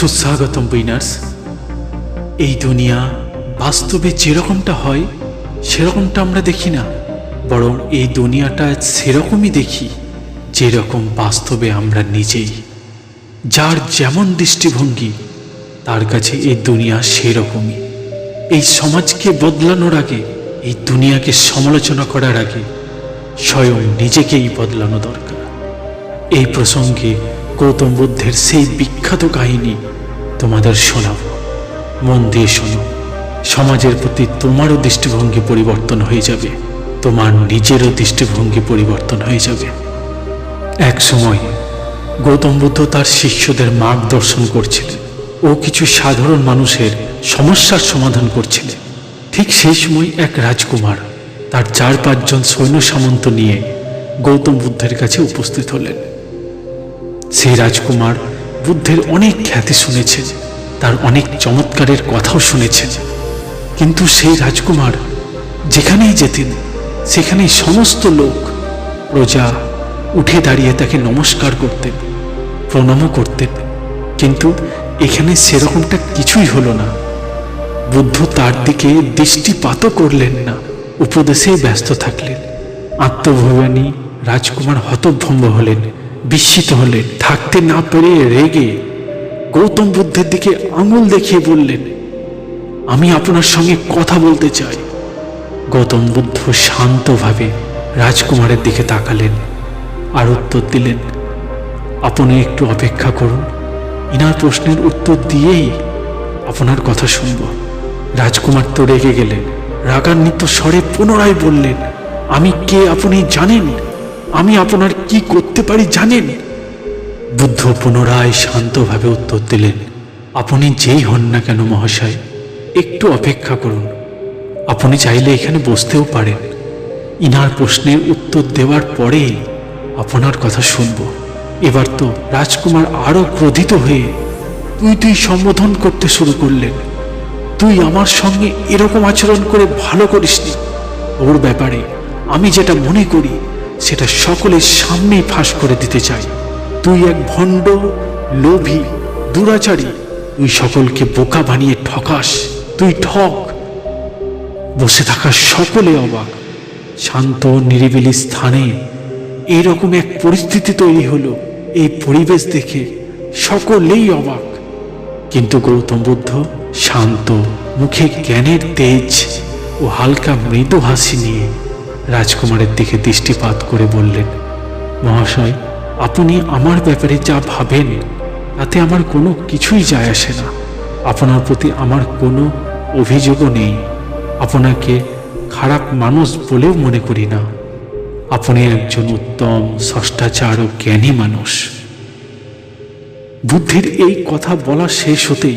সুস্বাগতম উইনার্স এই দুনিয়া বাস্তবে যেরকমটা হয়, সেরকমটা আমরা দেখি না। বরং এই দুনিয়াটা সেরকমই দেখি, যেরকম বাস্তবে আমরা নিজেই। যার যেমন দৃষ্টিভঙ্গি, তার কাছে এই দুনিয়া সেরকমই। এই সমাজকে বদলানোর আগে, এই দুনিয়াকে সমালোচনা করার আগে, স্বয়ং নিজেকেই বদলানো দরকার। এই প্রসঙ্গে গৌতম বুদ্ধের সেই বিখ্যাত কাহিনী তোমাদের শোনাব। মন দিয়ে শোনো, সমাজের প্রতি তোমারও দৃষ্টিভঙ্গি পরিবর্তন হয়ে যাবে, তোমার নিজেরও দৃষ্টিভঙ্গি পরিবর্তন হয়ে যাবে। এক সময় গৌতম বুদ্ধ তার শিষ্যদের মার্গদর্শন করছিলেন। ও কিছু সাধারণ মানুষের সমস্যার সমাধান করছিলেন। ঠিক সেই সময় এক রাজকুমার তার চার পাঁচজন সৈন্য সামন্ত নিয়ে গৌতম বুদ্ধের কাছে উপস্থিত হলেন। সেই রাজকুমার বুদ্ধের অনেক খ্যাতি শুনেছেন তার অনেক চমৎকারের কথাও শুনেছেন কিন্তু সেই রাজকুমার যেখানেই যেতেন, সেখানেই সমস্ত লোক, প্রজা উঠে দাঁড়িয়ে তাকে নমস্কার করতেন, প্রণামও করতেন। কিন্তু এখানে সেরকমটা কিছুই হলো না। বুদ্ধ তার দিকে দৃষ্টিপাতও করলেন না, উপদেশেই ব্যস্ত থাকলেন। আত্মভবানী রাজকুমার হতভম্ব হলেন। বিস্মিত হলেন। থাকতে না পেরে রেগে গৌতম বুদ্ধের দিকে আঙুল দেখিয়ে বললেন, আমি আপনার সঙ্গে কথা বলতে চাই। গৌতম বুদ্ধ শান্তভাবে রাজকুমারের দিকে তাকালেন আর উত্তর দিলেন, আপনি একটু অপেক্ষা করুন। ইনার প্রশ্নের উত্তর দিয়েই আপনার কথা শুনব। রাজকুমার তো রেগে গেলেন। রাগান্বিত স্বরে পুনরায় বললেন, আমি কে আপনি জানেন? আমি আপনার কি করতে পারি জানেন? বুদ্ধ পুনরায় শান্তভাবে উত্তর দিলেন, আপনি যেই হন না কেন মহাশয়, একটু অপেক্ষা করুন। আপনি চাইলে এখানে বসতেও পারেন। ইনার প্রশ্নের উত্তর দেওয়ার পরে আপনার কথা শুনব। এবার তো রাজকুমার আরও ক্রোধিত হয়ে তুই তুই সম্বোধন করতে শুরু করলেন। তুই আমার সঙ্গে এরকম আচরণ করে ভালো করিসনি। ওর ব্যাপারে আমি যেটা মনে করি সেটা সকলের সামনেই ফাঁস করে দিতে চাই। তুই এক ভণ্ড, লোভী, দুরাচারী, তুই সকলকে বোকা বানিয়ে ঠকাস। তুই ঠক। বসে থাকা সকলে অবাক। শান্ত, নিরিবিলি স্থানে এইরকম এক পরিস্থিতি তৈরি হলো। এই পরিবেশ দেখে সকলেই অবাক। কিন্তু গৌতম বুদ্ধ শান্ত, মুখে জ্ঞানের তেজ ও হালকা মৃদু হাসি নিয়ে রাজকুমারের দিকে দৃষ্টিপাত করে বললেন, মহাশয়, আপনি আমার ব্যাপারে যা ভাবেন, তাতে আমার কোনো কিছুই যায় আসে না। আপনার প্রতি আমার কোনো অভিযোগও নেই। আপনাকে খারাপ মানুষ বলেও মনে করি না। আপনি একজন উত্তম ষষ্ঠাচার ও জ্ঞানী মানুষ। বুদ্ধির এই কথা বলা শেষ হতেই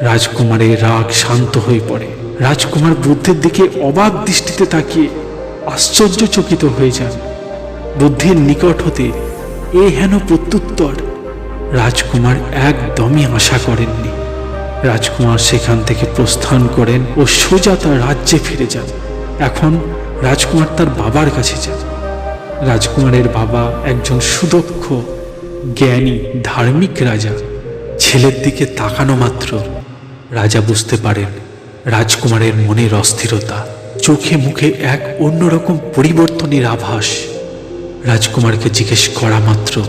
রাজকুমারের রাগ শান্ত হয়ে পড়ে। রাজকুমার বুদ্ধের দিকে অবাক দৃষ্টিতে তাকিয়ে আশ্চর্যচকিত হয়ে যান। বুদ্ধির নিকট হতে এ হেন প্রত্যুত্তর রাজকুমার একদমই আশা করেননি। রাজকুমার সেখান থেকে প্রস্থান করেন ও সোজা তার রাজ্যে ফিরে যান। এখন রাজকুমার তার বাবার কাছে যান। রাজকুমারের বাবা একজন সুদক্ষ, জ্ঞানী, ধার্মিক রাজা। ছেলের দিকে তাকানো মাত্র। রাজা বুঝতে পারেন, রাজকুমারের মনের অস্থিরতা। চোখে মুখে এক অন্যরকম পরিবর্তনের আভাস। রাজকুমারকে জিজ্ঞেস করা মাত্র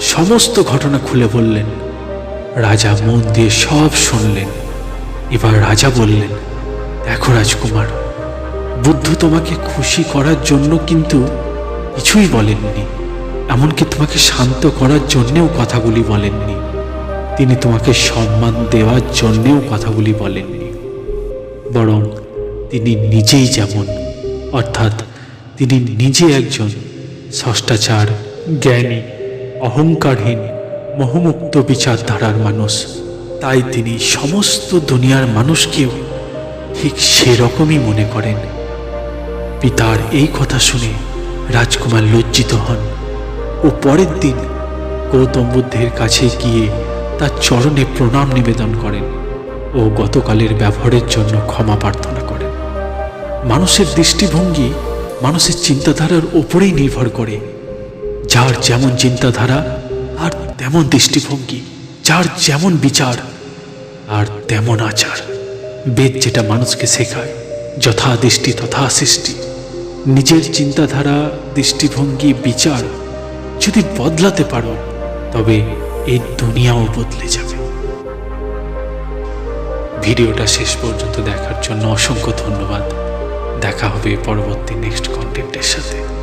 সমস্ত ঘটনা খুলে বললেন। রাজা মন দিয়ে সব শুনলেন। এবার রাজা বললেন, দেখো রাজকুমার, বুদ্ধ তোমাকে খুশি করার জন্য কিন্তু কিছুই বলেননি। এমনকি তোমাকে শান্ত করার জন্যেও কথাগুলি বলেননি। তিনি তোমাকে সম্মান দেওয়ার জন্যেও কথাগুলি বলেননি। বরং তিনি নিজেই যেমন, অর্থাৎ তিনি নিজে একজন ষষ্ঠাচার জ্ঞানী, অহংকারহীন, মোহমুক্ত বিচারধারার মানুষ। তাই তিনি সমস্ত দুনিয়ার মানুষকেও ঠিক সেরকমই মনে করেন। পিতার এই কথা শুনে রাজকুমার লজ্জিত হন ও পরের দিন গৌতম বুদ্ধের কাছে গিয়ে তার চরণে প্রণাম নিবেদন করেন ও গতকালের ব্যবহারের জন্য ক্ষমা প্রার্থনা করেন। মানুষের দৃষ্টিভঙ্গি মানুষের চিন্তাধারার ওপরেই নির্ভর করে। যার যেমন চিন্তাধারা, আর তেমন দৃষ্টিভঙ্গি, যার যেমন বিচার, আর তেমন আচার। বেদ যেটা মানুষকে শেখায়, যথা দৃষ্টি তথা সৃষ্টি। নিজের চিন্তাধারা, দৃষ্টিভঙ্গি, বিচার যদি বদলাতে পারো, তবে এই দুনিয়াও বদলে যাবে। ভিডিওটা শেষ পর্যন্ত দেখার জন্য অসংখ্য ধন্যবাদ। দেখা হবে পরবর্তী নেক্সট কন্টেন্টের সাথে।